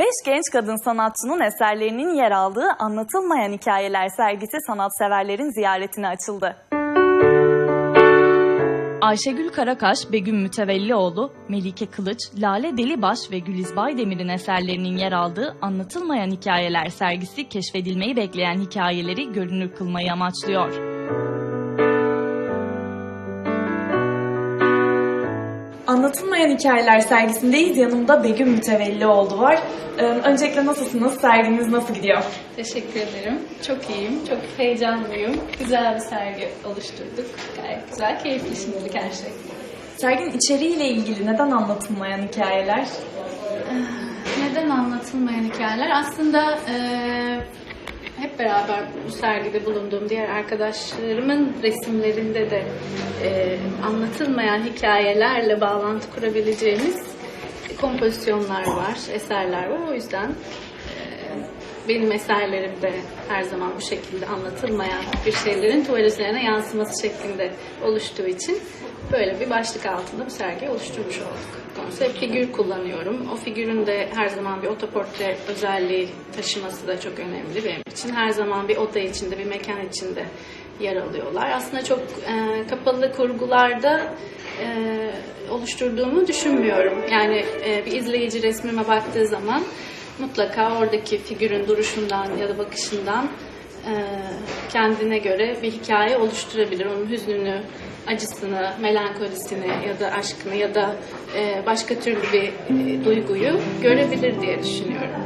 Beş genç kadın sanatçının eserlerinin yer aldığı Anlatılmayan Hikayeler sergisi sanatseverlerin ziyaretine açıldı. Ayşegül Karakaş, Begüm Mütevellioğlu, Melike Kılıç, Lale Delibaş ve Güliz Baydemir'in eserlerinin yer aldığı Anlatılmayan Hikayeler sergisi keşfedilmeyi bekleyen hikayeleri görünür kılmayı amaçlıyor. Anlatılmayan Hikayeler sergisindeyiz. Yanımda Begüm Mütevellioğlu var. Ee, Öncelikle nasılsınız? Serginiz nasıl gidiyor? Teşekkür ederim. Çok iyiyim, çok heyecanlıyım. Güzel bir sergi oluşturduk. Gayet güzel, keyifli şimdilik her şey. Serginin içeriğiyle ilgili neden anlatılmayan hikayeler? Neden anlatılmayan hikayeler? Aslında eee, hep beraber bu sergide bulunduğum diğer arkadaşlarımın resimlerinde de eee, anlatılmayan hikayelerle bağlantı kurabileceğimiz kompozisyonlar var, eserler var. O yüzden eee, benim eserlerimde her zaman bu şekilde anlatılmayan bir şeylerin tuval yansıması şeklinde oluştuğu için böyle bir başlık altında bir sergi oluşturmuş olduk. Konsept figür kullanıyorum. O figürün de her zaman bir otoportre özelliği taşıması da çok önemli benim için. Her zaman bir oda içinde, bir mekan içinde yer alıyorlar. Aslında çok e, kapalı kurgularda e, oluşturduğumu düşünmüyorum. Yani e, bir izleyici resmime baktığı zaman mutlaka oradaki figürün duruşundan ya da bakışından kendine göre bir hikaye oluşturabilir. Onun hüznünü, acısını, melankolisini ya da aşkını ya da e, başka türlü bir e, duyguyu görebilir diye düşünüyorum.